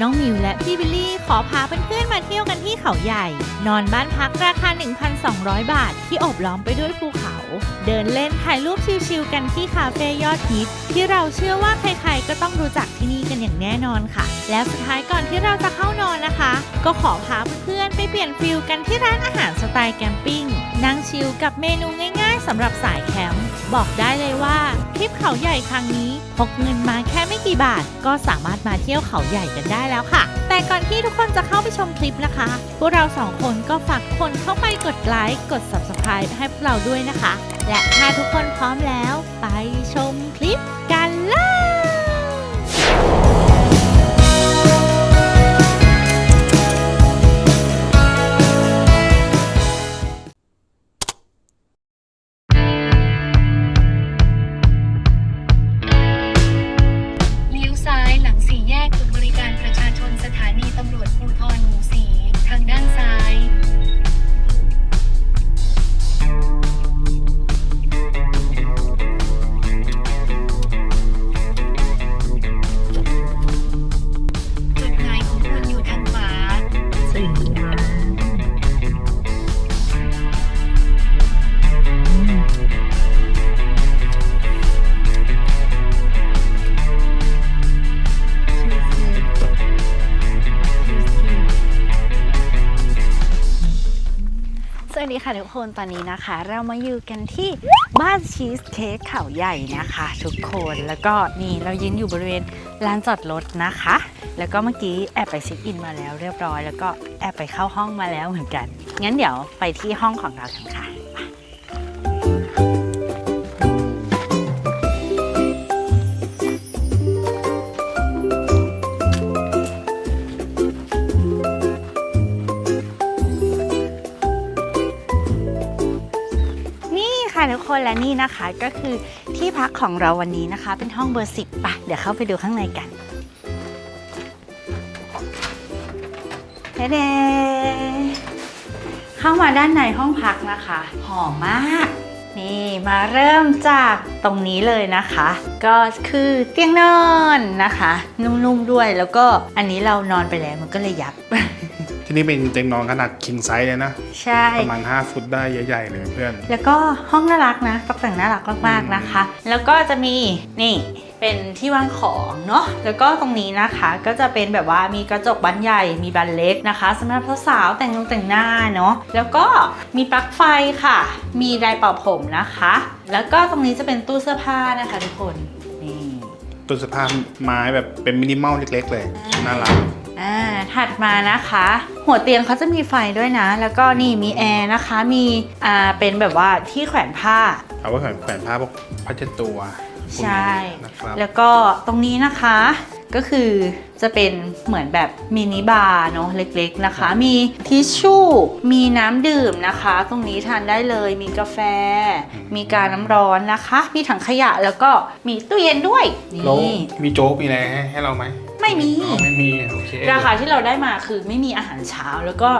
น้องมิวและพี่บิลลี่ขอพาเพื่อนๆมาเที่ยวกันที่เขาใหญ่ นอนบ้านพักราคา 1,200 บาท ที่อบล้อมไปด้วยภูเขา เดินเล่นถ่ายรูปชิลๆกันที่คาเฟ่ยอดฮิตที่เราเชื่อว่าใครๆก็ต้องรู้จักที่นี่กันอย่างแน่นอนค่ะ แล้วสุดท้ายก่อนที่เราจะเข้านอนนะคะ ก็ขอพาเพื่อนๆไปเปลี่ยนฟิลกันที่ร้านอาหารสไตล์แกมปิ้งนั่งชิลกับเมนูง่ายๆสำหรับสายแคมป์บอกได้เลยว่าทริปเขาใหญ่ครั้งนี้พกเงินมาแค่ไม่กี่บาท ก็สามารถมาเที่ยวเขาใหญ่กันได้แล้วค่ะ แต่ก่อนที่ทุกคนจะเข้าไปชมคลิปนะคะ พวกเราสองคนก็ฝากคนเข้าไปกดไลค์ กด subscribe ให้พวกเราด้วยนะคะ และถ้าทุกคนพร้อมแล้ว ไปชมคลิป คนตอนนี้นะคะ เรามาอยู่กันที่บ้านชีสเค้กเขาใหญ่นะคะ ทุกคนแล้วก็นี่เรายืนอยู่บริเวณลานจอดรถนะคะ แล้วก็เมื่อกี้แอบไปเช็คอินมาแล้วเรียบร้อย แล้วก็แอบไปเข้าห้องมาแล้วเหมือนกัน งั้นเดี๋ยวไปที่ห้องของเรากันค่ะ คนและนี่นะคะก็คือที่พักของเราวันนี้นะคะ เป็นห้องเบอร์สิบปะเดี๋ยวเข้าไปดูข้างในกันเด้เข้ามาด้านในห้องพักนะคะ หอมมาก นี่มาเริ่มจากตรงนี้เลยนะคะ ก็คือเตียงนอนนะคะ นุ่มๆด้วยแล้วก็อันนี้เรานอนไปแล้วมันก็เลยยับ นี่เป็นเตียงนอนขนาด king size เลยนะ ใช่ ประมาณ 5 ฟุตได้ใหญ่ๆเลยเพื่อน แล้วก็ห้องน่ารักนะตกแต่งน่ารักมากๆนะคะ แล้วก็จะมีนี่เป็นที่วางของเนาะ แล้วก็ตรงนี้นะคะก็จะเป็นแบบว่ามีกระจกบานใหญ่ มีบานเล็กนะคะสำหรับสาวๆแต่งนงแต่งหน้าเนาะ แล้วก็มีปลั๊กไฟค่ะ มีไดร์เป่าผมนะคะ แล้วก็ตรงนี้จะเป็นตู้เสื้อผ้านะคะทุกคน นี่ตัวสภาพไม้แบบเป็นมินิมอลเล็ก ๆ เลย น่ารัก อ่าถัดมานะคะ หัวเตียงเขาจะมีไฟด้วยนะ แล้วก็นี่มีแอร์นะคะ มีอ่าเป็นแบบว่าที่แขวนผ้า เอาไว้แขวนแขวนผ้าพวกผ้าเช็ดตัวใช่ นะครับ แล้วก็ตรงนี้นะคะ ก็คือจะเป็นเหมือนแบบมินิบาร์เนาะเล็กๆนะคะ มีทิชชู่ มีน้ำดื่มนะคะ ตรงนี้ทานได้เลย มีกาแฟ มีการน้ำร้อนนะคะ มีถังขยะแล้วก็มีตู้เย็นด้วย แล้วนี่ มีโจ๊กมีอะไรให้ให้เราไหม ไม่มี อ๋อไม่มี โอเคราคาที่เราได้มาคือไม่มีอาหารเช้า แล้วก็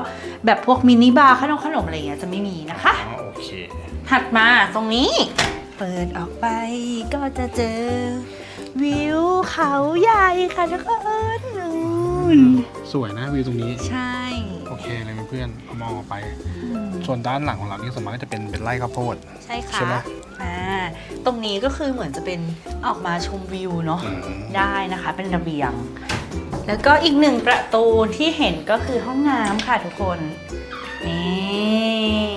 แบบพวกมินิบาร์ขนมขนมอะไรอย่างเงี้ยจะไม่มีนะคะ อ๋อโอเค ถัดมาตรงนี้ เปิดออกไปก็จะเจอ วิวเขาใหญ่ค่ะทุกคนนู่นสวยนะวิวตรงนี้ ใช่ โอเคเลยเพื่อนๆมองออกไปอืมส่วนด้านหลังของเรานี่สวนมากก็จะเป็นเป็นไร่ข้าวโพดใช่ค่ะ ใช่ไหม อ่าตรงนี้ก็คือเหมือนจะเป็นออกมาชมวิวเนาะอืมได้นะคะ เป็นระเบียง แล้วก็อีกหนึ่งประตูที่เห็นก็คือห้องน้ำค่ะทุกคนนี่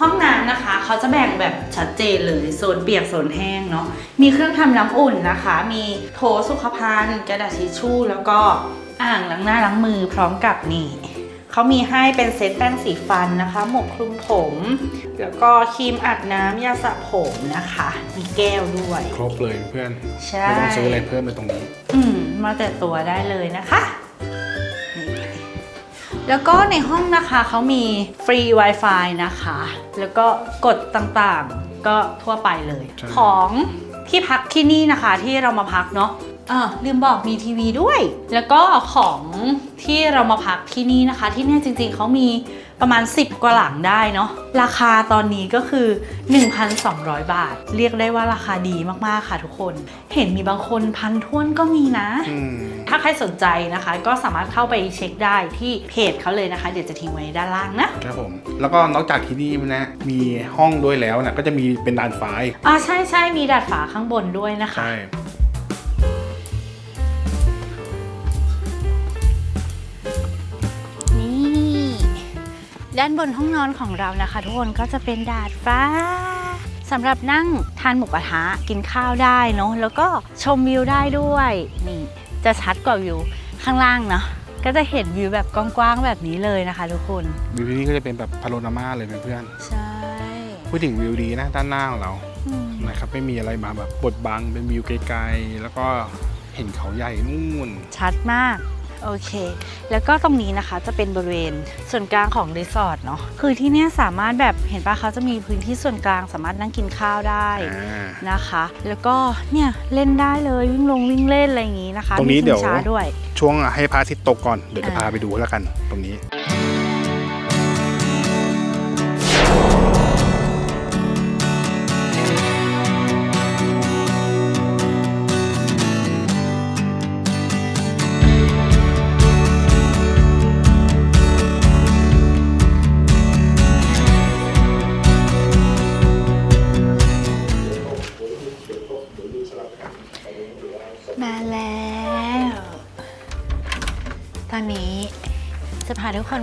ห้องน้ำนะคะ เขาจะแบ่งแบบชัดเจนเลยโซนเปียกโซนแห้งเนาะมีเครื่องทำน้ำอุ่นนะคะ มีโถสุขภัณฑ์กระดาษทิชชู่แล้วก็อ่างล้างหน้าล้างมือพร้อมกับนี่ เขามีให้เป็นเซตแป้งสีฟันนะคะ หมวกคลุมผม แล้วก็ครีมอาบน้ำยาสระผมนะคะ มีแก้วด้วย ครบเลยเพื่อน ใช่ ไม่ต้องซื้ออะไรเพิ่มเลยตรงนี้ อืม มาแต่ตัวได้เลยนะคะนี่แล้วก็ในห้องนะคะเขามีฟรี Wi-Fi นะคะ แล้วก็กดต่างๆก็ทั่วไปเลยใช่ของที่พักที่นี่นะคะที่เรามาพักเนาะ อ่าลืมบอกมีทีวีด้วย แล้วก็ของที่เรามาพักที่นี่นะคะ ที่เนี่ยจริงๆเขามีประมาณ 10 กว่าหลังได้เนาะราคาตอนนี้ก็คือ 1,200 บาท เรียกได้ว่าราคาดีมากๆค่ะทุกคน เห็นมีบางคนพันท้วนก็มีนะอืมถ้าใครสนใจนะคะ ก็สามารถเข้าไปเช็คได้ที่เพจเขาเลยนะคะ เดี๋ยวจะทิ้งไว้ด้านล่างนะครับผมแล้วก็นอกจากที่นี่นะมีห้องด้วยแล้วนะก็จะมีเป็นดานฟ้าอีกอ่าใช่ใช่มีดาดฝาข้างบนด้วยนะคะใช่ ด้านบนห้องนอนของเรานะคะ ทุกคนก็จะเป็นดาดฟ้าสำหรับนั่งทานหมูกระทะกินข้าวได้เนาะแล้วก็ชมวิวได้ด้วยนี่จะชัดกว่าวิวข้างล่างเนาะก็จะเห็นวิวแบบกว้างๆแบบนี้เลยนะคะทุกคนวิวที่นี่ก็จะเป็นแบบพาโรนามาเลยเพื่อนใช่ๆพูดถึงวิวดีนะด้านหน้าของเราอืมนะครับไม่มีอะไรมาแบบบดบังเป็นวิวไกลๆแล้วก็เห็นเขาใหญ่นู่น ชัดมาก โอเค แล้วก็ตรงนี้นะคะจะเป็นบริเวณส่วนกลางของรีสอร์ทเนาะ คือที่เนี่ยสามารถแบบเห็นปะเขาจะมีพื้นที่ส่วนกลางสามารถนั่งกินข้าวได้อ่านะคะ แล้วก็เนี่ยเล่นได้เลยวิ่งลงวิ่งเล่นอะไรอย่างนี้นะคะ ตรงนี้มีชิเดี๋ยวช้าด้วย ช่วงให้พระอาทิตย์ตกก่อน เดี๋ยวจะอ่าพาไปดูแล้วกันตรงนี้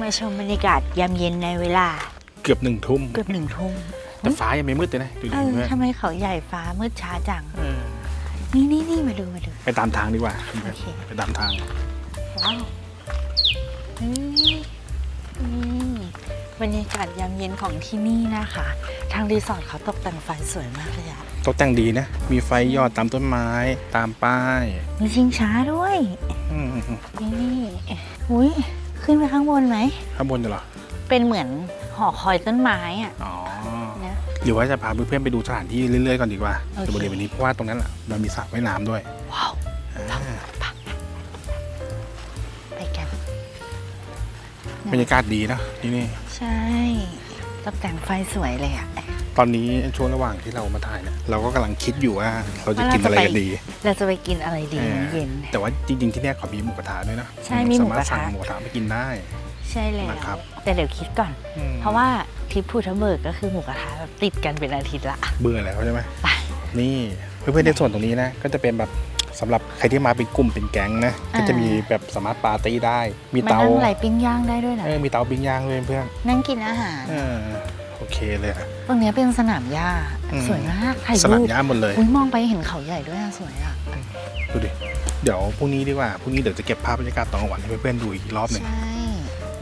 มาชมบรรยากาศยามเย็นในเวลา เกือบหนึ่งทุ่มเกือบหนึ่งทุ่มแต่ฟ้ายังไม่มืดเลยนะดูดิเออเพื่อนทำไมเขาใหญ่ฟ้ามืดช้าจัง เออนี่นี่นี่มาดูมาดู ไปตามทางดีกว่า โอเค ไปตามทาง ว้าวนี่นี่บรรยากาศยามเย็นของที่นี่นะคะ ทางรีสอร์ทเขาตกแต่งไฟสวยมากเลยอะตกแต่งดีนะ มีไฟยอดตามต้นไม้ ตามป้าย มีชิงช้าด้วย อืมนี่อุ้ย ขึ้นไปข้างบนไหม ข้างบนเหรอ เป็นเหมือนหอคอยต้นไม้อะอ๋อ นะ หรือว่าจะพาเพื่อนๆไปดูสถานที่เรื่อยๆก่อนดีกว่าโอเคในบริเวณนี้เพราะว่าตรงนั้นแหละมันมีสระว่ายน้ำด้วยว้าว อ่าไปกัน บรรยากาศดีนะที่นี่ ใช่ตกแต่งไฟสวยเลยอะตอ นนี้ช่วงระหว่างที่เรามาถ่ายเนี่ยเราก็กำลังคิดอยู่ว่าเราจะกินอะไรกันดี เราจะไปกินอะไรดีเออมื้อเย็น แต่ว่าจริงๆที่เนี่ยเขามีหมูกระทะด้วยนะใช่มีหมูกระทะ สามารถสั่งหมูกระทะไปกินได้ ใช่แล้วนะครับ แต่เดี๋ยวคิดก่อน อืมเพราะว่าทริปภูทับเบิกก็คือหมูกระทะแบบติดกันเป็นอาทิตย์ละ เบื่อแล้วใช่ไหมไป นี่เพื่อนๆในส่วนตรงนี้นะ ก็จะเป็นแบบสำหรับใครที่มาเป็นกลุ่มเป็นแก๊งนะก็จะมีแบบสามารถปาร์ตี้ได้ มีมาเตานั่งไหลปิ้งย่างได้ด้วยนะเออมีเตาปิ้งย่างด้วยเพื่อนนั่งกินอาหาร เออ โอเคเลยอะ ตรงเนี้ยเป็นสนามหญ้าอืม สวยมากถ่ายสนามรูปหญ้าหมดเลย อุ้ยมองไปเห็นเขาใหญ่ด้วยอะสวยอะดูดิ เดี๋ยวพรุ่งนี้ดีกว่า พรุ่งนี้เดี๋ยวจะเก็บภาพบรรยากาศตอนกลางวันให้เพื่อนๆดูอีกรอบหนึ่ง ใช่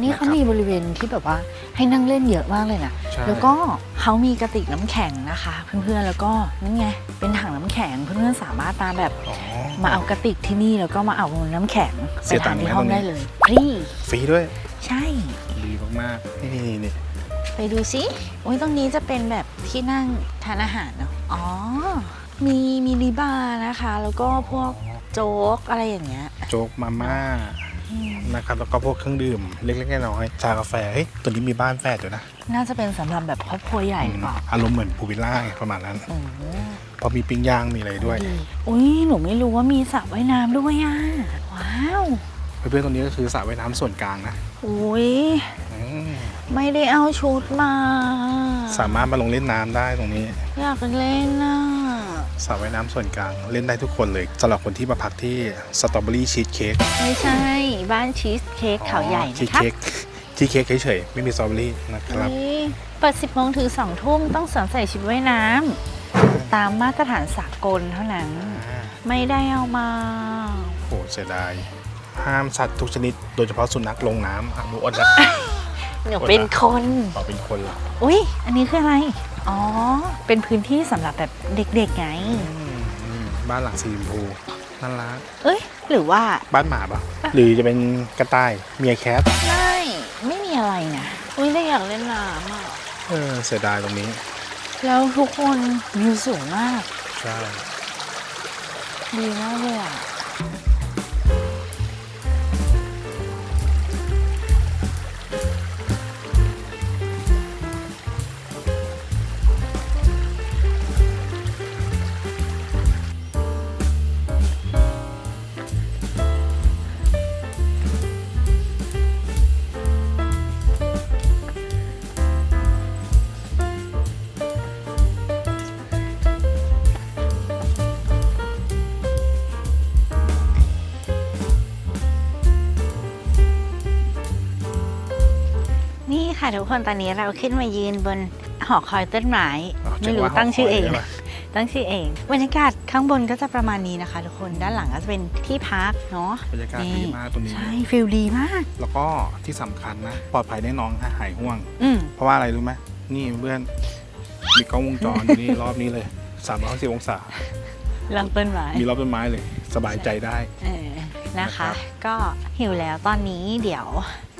นี่เขานะครับ มีบริเวณที่แบบว่าให้นั่งเล่นเยอะมากเลยนะใช่แล้วก็เขามีกระติกน้ำแข็งนะคะ เพื่อนๆแล้วก็นั่นไงเป็นถังน้ำแข็งเพื่อนๆสามารถมาแบบอ๋อ มาเอากระติกที่นี่แล้วก็มาเอาน้ำแข็งเสีไปยตัทางนค์ที่ไหมห้องตรงนี้ ได้เลยฟรีฟรีด้วย ใช่ ดีมากๆ นี่นี่นี่ ไปดูสิโอ้ยตรงนี้จะเป็นแบบที่นั่งทานอาหารเนาะอ๋อ มีมินิบาร์นะคะ แล้วก็พวกโจ๊กอะไรอย่างเงี้ย โจ๊กมาม่าอืม นะครับแล้วก็พวกเครื่องดื่มเล็กๆน้อยๆชากาแฟเฮ้ยตัวนี้มีบ้านแฝดด้วยนะน่าจะเป็นสำหรับแบบครอบครัวใหญ่หรือเปล่าอารมณ์เหมือนพูลวิลล่าไงประมาณนั้นอืมพอมีปิ้งย่างมีอะไรด้วย ดีอุ้ยหนูไม่รู้ว่ามีสระว่ายน้ำด้วยอะ ว้าว เพื่อนๆตรงนี้ก็คือสระว่ายน้ำส่วนกลางนะอุ้ยอืมไม่ได้เอาชุดมา สามารถมาลงเล่นน้ำได้ตรงนี้อยากเล่นน่ะสระว่ายน้ำส่วนกลางเล่นได้ทุกคนเลยสำหรับคนที่มาพักที่สตรอเบอรี่ชีสเค้กไม่ใช่ บ้านชีสเค้กเขาใหญ่ชีสนะคะเค้กชีสเค้กเฉยๆไม่มีสตรอเบอรี่นะครับ นี่เปิด 10โมงถึง2ทุ่มต้องสวมใส่ชุดว่ายน้ำตามมาตรฐานสากลเท่านั้นอ่าไม่ได้เอามาโหเสียดาย ห้ามสัตว์ทุกชนิด โดยเฉพาะสุนัขลงน้ำอะหนูอดละหนูเป็นคน ต่อเป็นคนละอุ้ยอันนี้คืออะไร อ๋อ เป็นพื้นที่สำหรับแบบเด็กๆไง อืมอืมบ้านหลังสีชมพูน่ารักเอ้ย หรือว่าบ้านหมาปะหรือจะเป็นกระต่ายเมียแคทไม่ไม่มีอะไรนะอุ้ยได้อยากเล่นน้ำอะ เออเสียดายตรงนี้แล้วทุกคนวิวสูงมาก ใช่ดีมากเลยอะ ทุกคนตอนนี้เราขึ้นมายืนบนหอคอยต้นไม้อ๋อไม่รู้จะว่าตั้งชื่อเองหอคอยได้ปะตั้งชื่อเองบรรยากาศข้างบนก็จะประมาณนี้นะคะ ทุกคนด้านหลังก็จะเป็นที่พักเนาะบรรยากาศนี่ดีมากตรงนี้ใช่ฟิลดีมาก แล้วก็ที่สำคัญนะ ปลอดภัยแน่นอนถ้าหายห่วงอืมเพราะว่าอะไรรู้ไหมนี่เพื่อนมีกล้องวงจรอยู่นี่รอบนี้เลย360องศาลองต้นไม้มีรอบต้นไม้เลย สบายใจได้ เออนะนะครัคะบก็หิวแล้วตอนนี้เดี๋ยว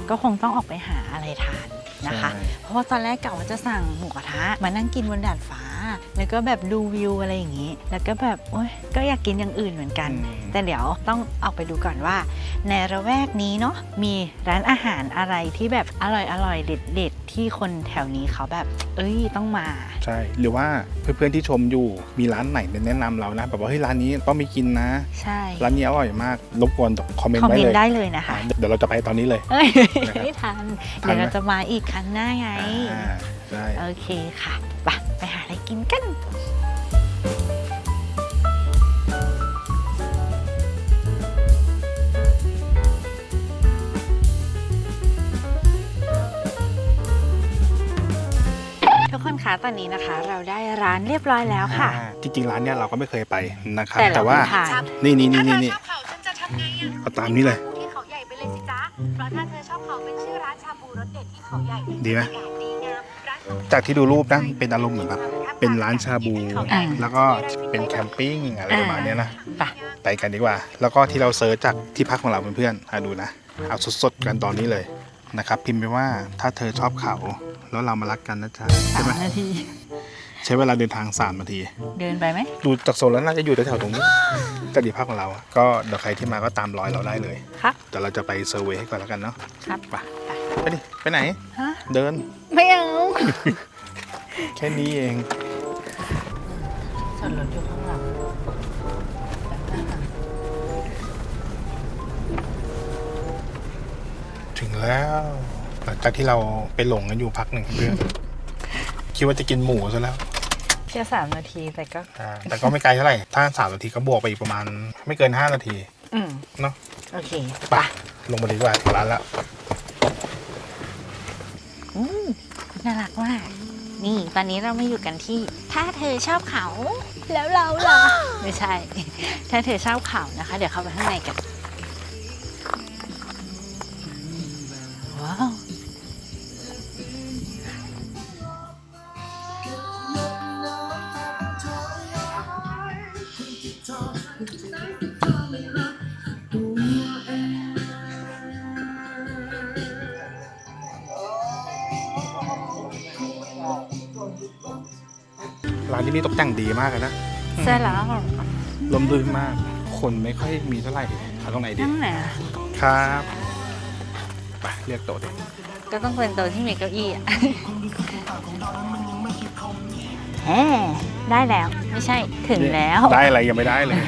ก็คงต้องออกไปหาอะไรทานนะคะ ใช่ เพราะว่าตอนแรกกะว่าจะสั่งหมูกระทะมานั่งกินบนดาดฟ้า แล้วก็แบบดูวิวอะไรอย่างนี้ แล้วก็แบบโอ๊ยก็อยากกินอย่างอื่นเหมือนกันอืมแต่เดี๋ยวต้องออกไปดูก่อนว่า ในระแวกนี้เนาะมีร้านอาหารอะไรที่แบบอร่อยอร่อยเด็ดเด็ดๆที่คนแถวนี้เขาแบบ เอ้ยต้องมา ใช่ หรือว่าเพื่อนๆที่ชมอยู่มีร้านไหนแนะนำเรานะ แบบว่าเฮ้ยร้านนี้ต้องมีกินนะ ใช่ ร้านนี้อร่อยมาก รบกวนคอมเมนคอมต์ไว้เมนเลยต์ได้เลยนะคะอ่าเดี๋ยวเราจะไปตอนนี้เลย เอ้ยนะครับไม่ทันทันไหมเดี๋ยวเราจะมาอีกครั้งหน้าไงอ่า ได้โอเคค่ะไปไปหาอะไรกินกัน ทุกคนคะตอนนี้นะคะ เราได้ร้านเรียบร้อยแล้วค่ะ อ่าจริงๆร้านเนี้ยเราก็ไม่เคยไปนะครับแต่เราแต่ว่าทาน นี่นี่นี่ถ้าเธนี่อนี่ ชอบเขาฉันจะทำไงอะเอาตามนี้เลยที่เขาใหญ่ไปเลยสิจ๊ะเพราะถ้าเธอชอบเขาเป็นชื่อร้านชาบูรสเด็ดที่เขาใหญ่ดีไหม บรรยากาศดี จากที่ดูรูปนะเป็นอารมณ์เหมือนแบบเป็นร้านชาบู อ่า แล้วก็เป็นแคมปิ้งอะไรประมาณเนี้ยนะ ไปไปกันดีกว่า แล้วก็ที่เราเซิร์ชจากที่พักของเราเพื่อนๆอะดูนะ เอาสดๆกันตอนนี้เลยนะครับ พิมพ์ไปว่าถ้าเธอชอบเขา แล้วเรามารักกันนะจ๊ะสาใช่มไหมนาที ใช้เวลาเดินทาง3นาที เดินไปไหม ดูจากโซนแล้วน่าจะอยู่แถวๆตรงนี้จากที่พักของเราอะก็เดี๋ยวใครที่มาก็ตามรอยเราได้เลย ครับ เดี๋ยวเราจะไปเซอร์เวย์ให้ก่อนแล้วกันเนาะครับ ไป ไปดิ ไปไหน ฮะ เดิน ไม่เอาแค่นี้เอง ส่วนรถอยู่ข้างหลังถึงแล้วหลังจากที่เราไปหลงกันอยู่พักหนึ่งเพื่อนคิดว่าจะกินหมูซะแล้ว แค่สามนาทีแต่ก็ อ่าแต่ก็ไม่ไกลเท่าไหร่ ถ้าสามนาทีก็บวกไปอีกประมาณ ไม่เกินห้านาทีอืมเนาะโอเค ไปลงมาดีกว่าถึงร้านแล้ว อืมน่ารักมากนี่ตอนนี้เรามาอยู่กันที่ ถ้าเธอชอบเขา แล้วเราล่ะ ไม่ใช่ ถ้าเธอชอบเขานะคะ เดี๋ยวเข้าไปข้างในกัน นที่นี่ตกแต่งดีมากเลยนะเสร็จแล้วลมรื่นมาก คนไม่ค่อยมีเท่าไหร่เอาตรงไหนดีนั่งไหนอะครับไปเรียกโต๊ะดิก็ต้องเป็นโต๊ะที่มีเก้าอี้อะแหมได้แล้วไม่ใช่ถึงแล้ว ได้อะไรยังไม่ได้เลย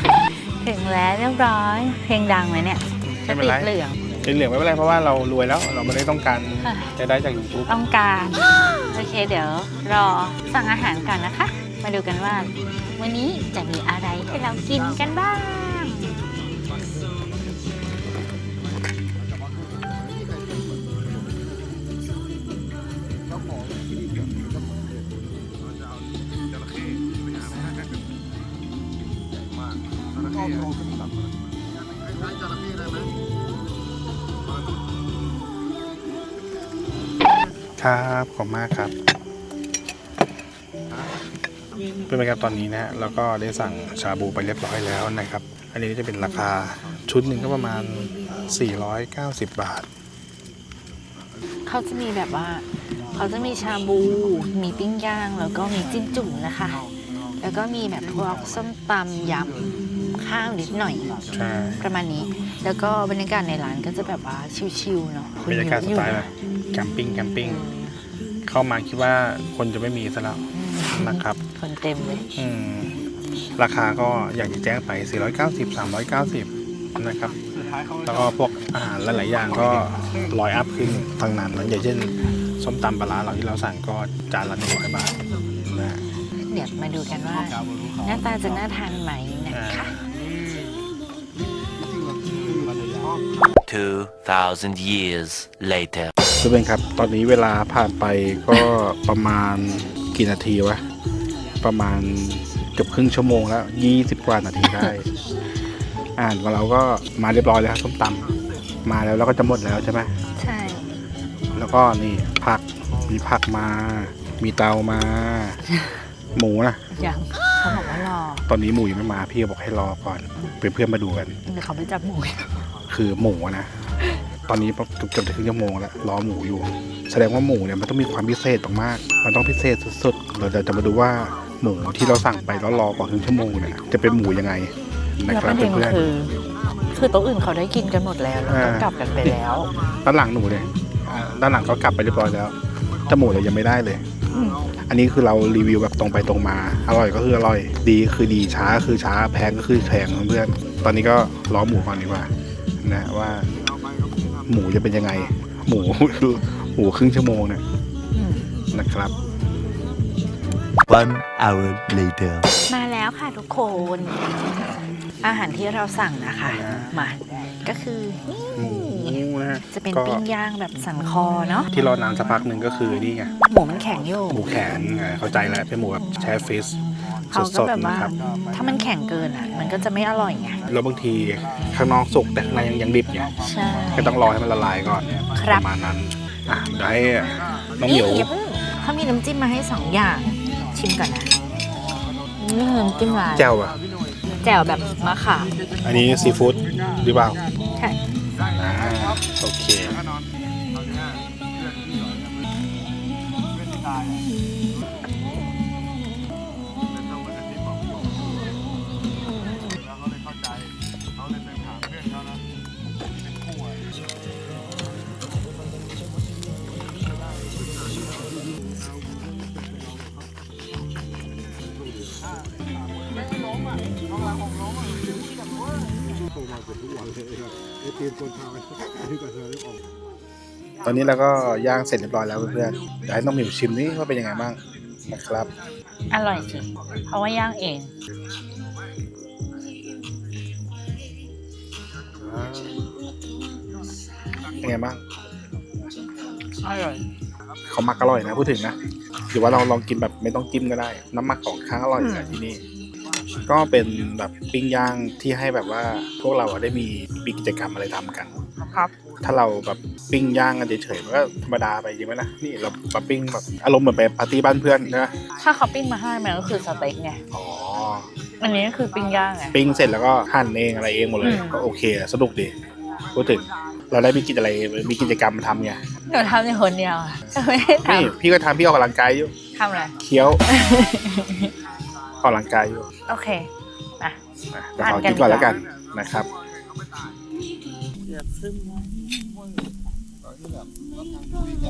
ถึงแล้วเรียบร้อย เพลงดังไหมเนี่ยไม่เป็นไรติดเหลืองเป็นเหลืองไม่เป็นไรเพราะว่าเรารวยแล้วเราไม่ได้ต้องการค่ะจะได้จาก YouTube ต้องการ โอเคเดี๋ยวรอสั่งอาหารก่อนนะคะ มาดูกันว่า วันนี้จะมีอะไรให้เรากินกันบ้าง ครับ ขอบคุณมากครับ เป็นไงครับตอนนี้นะฮะแล้วก็ได้สั่งชาบูไปเรียบร้อยแล้วนะครับ อันนี้จะเป็นราคาชุดหนึ่งก็ประมาณ 490 บาท เขาจะมีแบบว่า เขาจะมีชาบู มีปิ้งย่าง แล้วก็มีจิ้มจุ่มนะคะ แล้วก็มีแบบพวกส้มตำยำข้าวนิดหน่อย ใช่ ประมาณนี้ แล้วก็บรรยากาศในร้านก็จะแบบว่าชิลๆเนาะคนบรรยากาศเะสอยู่ไตล์แบบแคมปิ้งแคมปิ้ง เข้ามาคิดว่าคนจะไม่มีซะแล้วนะครับ คนเต็มเลย อืมราคาก็อย่างที่แจ้งไป 490 390 นะครับ แล้วก็พวกอาหารหลายๆอย่างก็ร้อยอัพขึ้นทางนั้นนะอย่างเช่นส้มตำปลาร้าเราที่เราสั่งก็จานละหนึ่งร้อยบาทนะ เดี๋ยวมาดูกันว่า หน้าตาจะน่าทานไหมนะคะ 2,000 years later. ทุกเป็นครับ ตอนนี้เวลาผ่านไปก็ ประมาณกี่นาทีวะ ประมาณเกือบครึ่งชั่วโมงแล้วยี่สิบกว่านาทีได้ อ่านของเราก็มาเรียบร้อยแล้วครับส้มตำมาแล้วแล้วก็จะหมดแล้วใช่ไหมใช่ แล้วก็นี่ผักมีผักมา มีเตามา หมูนะยังเขาบอกว่ารอตอนนี้หมูยังไม่มาพี่บอกให้รอก่อนเพื่อนๆมาดูกันเดี๋ยวเขาไปจับหมูคือหมูอะนะตอนนี้เกือบจะครึ่งชั่วโมงแล้วรอหมูอยู่ แสดงว่าหมูเนี่ยมันต้องมีความพิเศษมากๆมันต้องพิเศษสุดๆเราจะจะมาดูว่า หมูที่เราสั่งไปแล้วรอกว่าครึ่งชั่วโมงเนี่ยจะเป็นหมูยังไงนะแล้วคปรับระเด็นเพื่อน คือ คือโต๊ะอื่นเขาได้กินกันหมดแล้วแล้วก็อ่า กลับกันไปแล้ว ๆด้านหลังหนูเนี่ยอ่าด้านหลังก็กลับไปเรียบร้อยแล้วแต่หมูเลยยังไม่ได้เลย อืม อันนี้คือเรารีวิวแบบตรงไปตรงมา อร่อยก็คืออร่อย ดีคือดีช้าคือช้าแพงก็คือแพงเพื่อนๆตอนนี้ก็รอหมูก่อนดีกว่านะว่า หมูจะเป็นยังไง หมู หมูครึ่งชั่วโมงเนี่ยอืมนะครับ One hour later. มาแล้วค่ะทุกคน อาหารที่เราสั่งนะคะ มา ก็คือหมูนะจะเป็นก็ปิ้งย่างแบบสันคอเนาะที่รอนานสักพักหนึ่งก็คือนี่ไงหมูมันแข็งอยู่หมูแขนอ่าเข้าใจแล้วเป็นหมูแบบแช่ฟรีซเขาสก็ดแบบๆว่านะครับถ้ามันแข็งเกินอะ มันก็จะไม่อร่อยไงแล้วบางทีข้างนอกสุกแต่ข้างในยังยังดิบอยู่ใช่ก็ต้องรอให้มันละลายก่อนคปรับระมาณนั้นอะเดี๋ยวให้น้องเหมียวนี่อย่าเพิ่งเขามีน้ำจิ้มมาให้สองอย่าง ชิมก่อนนะนี่คือน้ำจิ้มหวานแจ่วอะ แจ่วแบบมะขามอันนี้ซีฟู้ดหรือเปล่าใช่ อ่าโอเค อนนี้เราก็ย่างเสร็จเรียบร้อยแล้วเพื่อนๆเดี๋ยวให้น้องหมิวชิมนี่ว่าเป็นยังไงบ้างนะครับ อร่อยจริงเพราะว่าย่างเองอ่าเป็นไงบ้างอร่อยเขามักอร่อยนะพูดถึงนะหรือว่าเราลองกินแบบไม่ต้องจิ้มก็ได้ น้ำหมักของค้างอร่อยอยู่แล้วที่นี่ ก็เป็นแบบปิ้งย่างที่ให้แบบว่าพวกเราอะได้มีมีกิจกรรมอะไรทำกัน ครับ ถ้าเราแบบปิ้งย่างกันเฉยๆมันก็ธรรมดาไปจริงไหมนะนี่เรามาปิ้งแบบอารมณ์เหมือนไปปาร์ตี้บ้านเพื่อนนะถ้าเขาปิ้งมาให้มันก็คือสเต็กไงอ๋ออันนี้ก็คือปิ้งย่างไงปิ้งเสร็จแล้วก็หั่นเองอะไรเองหมดเลยอืมก็โอเคสนุกดีพูดถึงเราได้มีกิจอะไรมีกิจกรรมมาทำไงหนูทำในคนเดียวอะไม่ได้ทนี่พี่ก็ทำพี่ออกกำลังกายอยู่ำทำอะไรเคี้ยวออกกำลังกายอยู่โอเคมานะเดี๋ยวขอกินก่อนแล้วกันนะครับ ส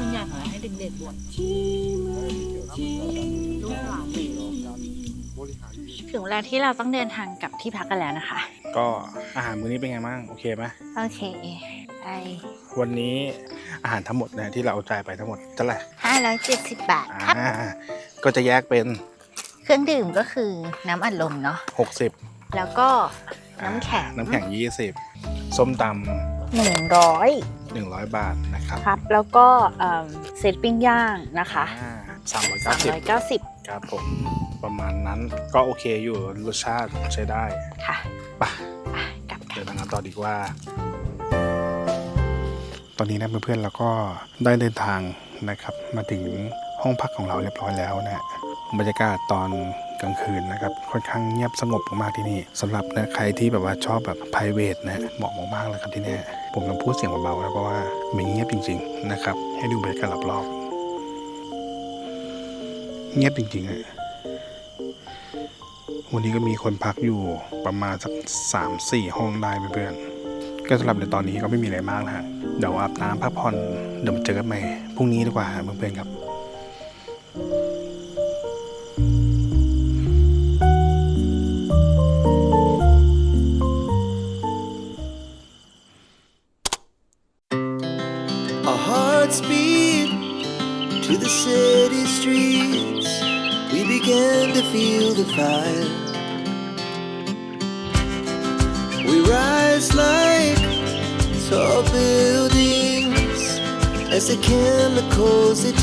่วนใหญ่เขาให้เด็กๆบวชถึงเวลาที่เราต้องเดินทางกลับที่พักกันแล้วนะคะ ก็อาหารมื้อนี้เป็นไงบ้างโอเคไหมโอเคไอวันนี้อาหารทั้งหมดนะที่เราเอาใจายไปทั้งหมดเท่าไหร่ห้าร้อยเจ็ดสิบบาทครับอ่าก็จะแยกเป็น เครื่องดื่มก็คือน้ำอัดลมเนาะ60แล้วก็น้ำแข็งน้ำแข็ง20ส้มตหนึ่งร้อยำ100บาทนะครับครับ แล้วก็เอิ่มเซตปิ้งย่างนะคะสามร้อยสามเก้าสิบร้อยเก้าสิบครับผมประมาณนั้นก็โอเคอยู่รสชาติใช้ได้ค่ะไปไปกลับกัน เดินทางกันต่อดีกว่า ตอนนี้นะเพื่อนๆเราก็ได้เดินทางนะครับ มาถึงห้องพักของเราเรียบร้อยแล้วนะ บรรยากาศตอนกลางคืนนะครับ ค่อนข้างเงียบสงบมากที่นี่สำหรับนะใครที่แบบว่าชอบแบบ p r i v a t นะเหมาะมากๆเลยครับที่นี่ผมต้องพูดเสียงเบาๆนะเพราะว่ามันเงียบจริง ๆ นะครับ ให้ดูบรรยากาศรอบๆเงียบจริงๆอะวันนี้ก็มีคนพักอยู่ประมาณสักสามสี่ห้องได้เพื่อนก็สำหรับในตอนนี้ก็ไม่มีอะไรมากนะฮะเดี๋ยวอาบน้ำพักผ่อนเดี๋ยวมาเจอกันใหม่พรุ่งนี้ดีกว่าเพื่อนๆครับ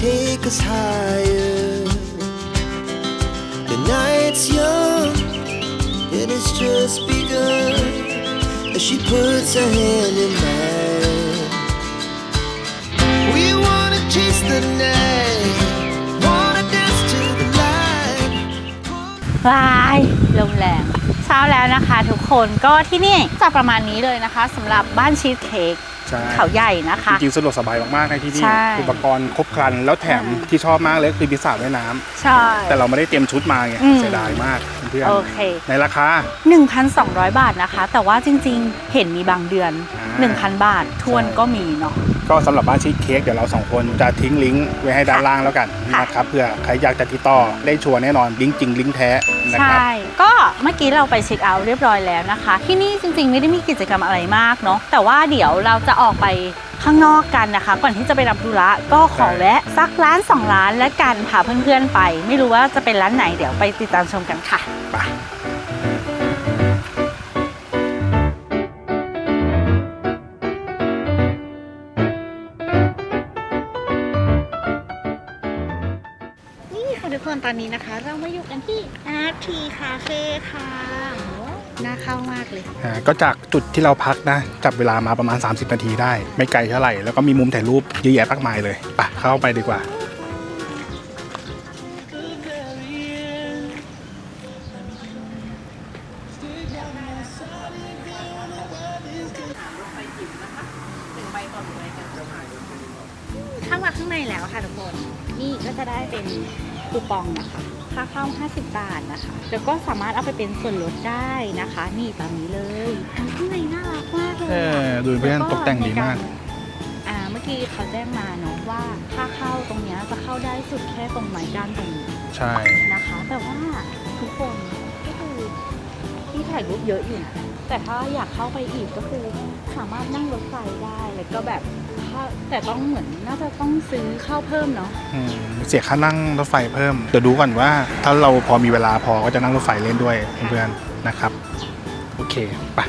take us higher. The night's young and it's just begun as she puts her hand in mine. We wanna chase the night, wanna dance to the light. วายลมแรงเช้าแล้วนะคะทุกคนก็ที่นี่จะประมาณนี้เลยนะคะสำหรับบ้านชีสเค้ก เขาใหญ่นะคะ จริงๆสะดวกสบายมากๆในที่นี่ ใช่ อุปกรณ์ครบครัน แล้วแถมที่ชอบมากเลยคือพิซซ่าว่ายน้ำใช่ แต่เราไม่ได้เตรียมชุดมาไงอืมเสียดายมากเพื่อนโอเคๆในราคา 1,200 บาทนะคะ แต่ว่าจริงๆ เห็นมีบางเดือน อ่า 1,000 บาททวนก็มีเนาะ ก็สำหรับบ้านชีสเค้กเดี๋ยวเราสองคนจะทิ้งลิงก์ไว้ให้ด้านล่างแล้วกันค่ะนะครับเพื่อใครอยากจะติดต่อได้ชัวร์แน่นอนลิงก์จริงลิงก์แท้นะครับใช่ก็เมื่อกี้เราไปเช็คเอาท์เรียบร้อยแล้วนะคะ ที่นี่จริงๆ ไม่ได้มีกิจกรรมอะไรมากเนาะแต่ว่าเดี๋ยวเราจะออกไปข้างนอกกันนะคะ ก่อนที่จะไปรับธุระก็ขอแวะสักร้านสองร้านและกันพาเพื่อนๆไป ไม่รู้ว่าจะเป็นร้านไหนเดี๋ยวไปติดตามชมกันค่ะไป ตอนนี้นะคะ เรามาอยู่กันที่ RT Cafe ค่ะน่าเข้ามากเลย อ่าก็จากจุดที่เราพักนะ จับเวลามาประมาณ 30 นาทีได้ ไม่ไกลเท่าไหร่ แล้วก็มีมุมถ่ายรูปเยอะแยะมากมายเลยไปเข้าไปดีกว่า เข้ามาข้างในแล้วค่ะทุกคน นี่ก็จะได้เป็น คูปองนะคะ ค่าเข้า 50 บาทนะคะ แล้วก็สามารถเอาไปเป็นส่วนลดได้นะคะ นี่ตามนี้เลยข้างในน่ารักมากเลยเออดูเพื่อนล้วตกแต่งดีมากในอ่าเมื่อกี้เขาแจ้งมาเนาะว่าค่าเข้าตรงเนี้ยจะเข้าได้สุดแค่ตรงไม้ด้านตรงนี้ใช่นะคะ แต่ว่าทุกคนก็คือที่ถ่ายรูปเยอะอยู่นะแต่ถ้าอยากเข้าไปอีกก็คือสามารถนั่งรถไฟได้แล้วก็แบบ เข้าแต่ต้องเหมือนน่าจะต้องซื้อข้าวเพิ่มเนาะอืมเสียค่านั่งรถไฟเพิ่มเดี๋ยวดูก่อนว่า ถ้าเราพอมีเวลาพอก็จะนั่งรถไฟเล่นด้วยเพื่อนๆนะครับ โอเคไป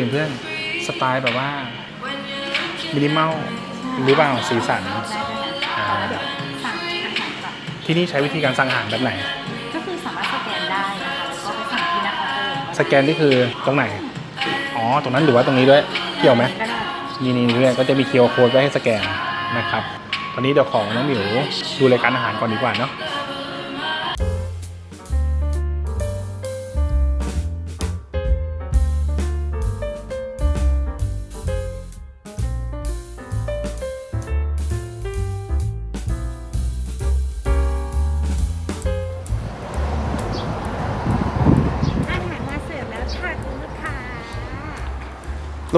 ดูดิเพื่อน สไตล์แบบว่า มินิมอลหรือเปล่าสีสันได้ด้วยนะอ่าแล้วเดี๋ยวสั่งอาหารก่อนที่นี่ใช้วิธีการสั่งอาหารแบบไหน ก็คือสามารถสแกนได้นะคะแล้วก็ไปสั่งที่หน้าเคาน์เตอร์สแกนนี่คือตรงไหน อ๋อ ตรงนั้นหรือว่าตรงนี้ด้วย เกี่ยวไหม ก็ได้นี่นี่เพื่อนก็จะมีเคียร์โค้ดไว้ให้สแกนนะครับ ตอนนี้เดี๋ยวของน้องหมิวดูรายการอาหารก่อนดีกว่าเนาะ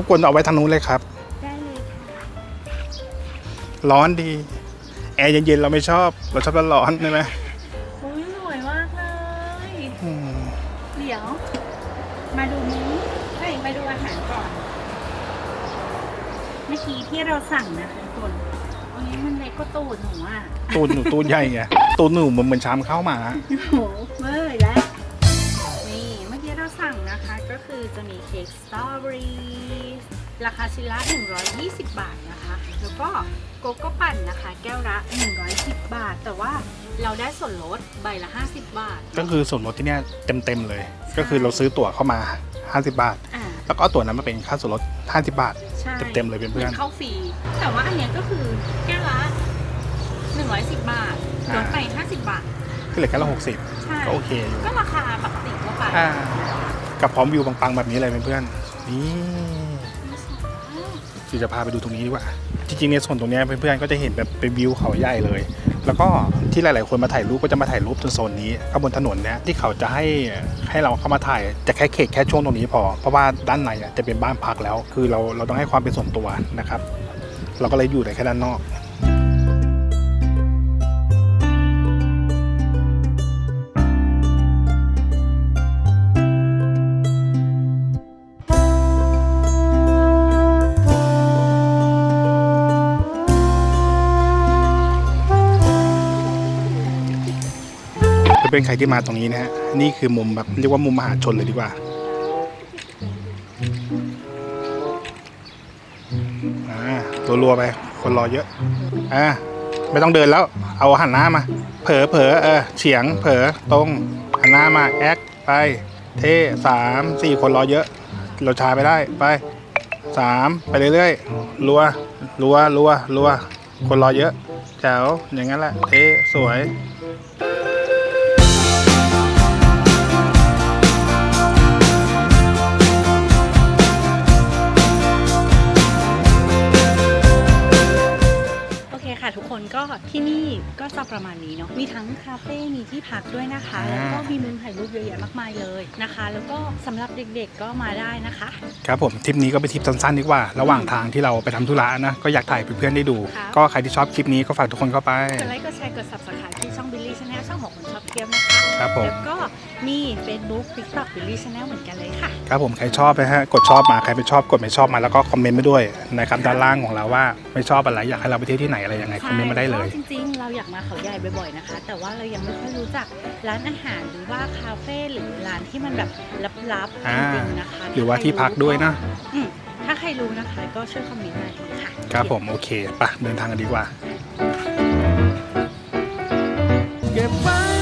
บกวนเอาไว้ทางนู้นเลยครับ ได้เลยค่ะร้อนดี แอร์เย็นๆเราไม่ชอบ เราชอบร้อนๆใช่ไหมอุ้ยสวยมากเลย อืมเดี๋ยว มาดูนี้เฮ้ยมาดูอาหารก่อน เมื่อกี้ที่เราสั่งนะคะทุกคนโอ้ยมันเล็กก็ตูดหนูอะ ตูนหนูตูนใหญ่ไงตูนหนูเหมือนเหมือนชามข้าวหมา โอ้โหเมื่อยแล้ว คือจะมีเค้กสตรอเบอรี่ราคาชิ้นละ 120 บาทนะคะ แล้วก็โกโก้ปั่นนะคะ แก้วละ 110 บาท แต่ว่าเราได้ส่วนลดใบละ 50 บาท ก็คือส่วนลดที่เนี้ยเต็มๆเลย ก็คือเราซื้อตั๋วเข้ามา 50 บาท อ่า แล้วก็เอาตั๋วนั้นมาเป็นค่าส่วนลด 50 บาท ใช่เต็มๆเลยเพื่อนๆหมืเข้าฟรี แต่ว่าอันเนี้ยก็คือแก้วละ 110 บาทลดไป 50 บาท ก็เหลือแค่ละหกสิบใช่ ก็โอเคอยู่ก็ราคาปกติทั่วไป อ่า กับพร้อมวิวปังๆแบบนี้เลยเพื่อนๆนี่ที่จะพาไปดูตรงนี้ดีกว่า จริงๆในส่วนตรงนี้เพื่อนๆก็จะเห็นแบบเป็นวิวเขาใหญ่เลย แล้วก็ที่หลายๆคนมาถ่ายรูปก็จะมาถ่ายรูปตรงโซนนี้ข้างบนถนนเนี้ยที่เขาจะให้ให้เราเข้ามาถ่ายจะแค่เขตแค่ช่วงตรงนี้พอ เพราะว่าด้านในอะจะเป็นบ้านพักแล้ว คือเราเราต้องให้ความเป็นส่วนตัวนะครับ เราก็เลยอยู่ในแค่ด้านนอก เป็นใครที่มาตรงนี้นะฮะนี่คือมุมแบบเรียกว่ามุมมหาชนเลยดีกว่าอ่าตัวรัวๆไป คนรอเยอะอ่าไม่ต้องเดินแล้ว เอาหันหน้ามา เผลอเผลอเออเฉียง เผลอตรงหันหน้ามาแอคไป เท่สามสี่คนรอเยอะ เราชาไปได้ไปสามไปเรื่อยๆรัวรัวรัวรัวคนรอเยอะแจ๋วอย่างนั้นแหละเท่สวย กคนก็ที่นี่ก็จะประมาณนี้เนาะมีทั้งคาเฟ่มีที่พักด้วยนะคะอ่าแล้วก็มีมุมถ่ายรูปเยอะแยะมากมายเลยนะคะ แล้วก็สำหรับเด็กๆก็มาได้นะคะ ครับผมทริปนี้ก็เป็นทริปสั้นๆดีกว่า ระหว่างทางที่เราไปทำธุระนะก็อยากถ่ายเพื่อนๆได้ดูครับก็ใครที่ชอบคลิปนี้ก็ฝากทุกคนเข้าไปกดไลค์กดแชร์กด subscribe ที่ช่อง Billy Channel ช่องของคนชอบเที่ยวนะคะครับผมแล้วก็มี Facebook TikTok Billy Channel เหมือนกันเลยค่ะครับผมใครชอบนะฮะกดชอบมาใครไม่ชอบกดไม่ชอบมาแล้วก็คอมเมนต์มาด้วยนะครับด้านล่างของเราว่าไม่ชอบอะไรอยากให้เราไปเที่ยวที่ไหนอะไรยังไงคอมเมนต์มาได้เลย จริงๆ เราอยากมาเขาใหญ่บ่อยๆนะคะ แต่ว่าเรายังไม่ค่อยรู้จักร้านอาหารหรือว่าคาเฟ่หรือร้านที่มันแบบลับๆจริงๆนะคะหรือว่าที่พักด้วยนะถ้าใครรู้นะคะ ก็ช่วยคอมเมนต์มาทีค่ะครับผมโอเคปะเดินทางกันดีกว่าเก็บไว้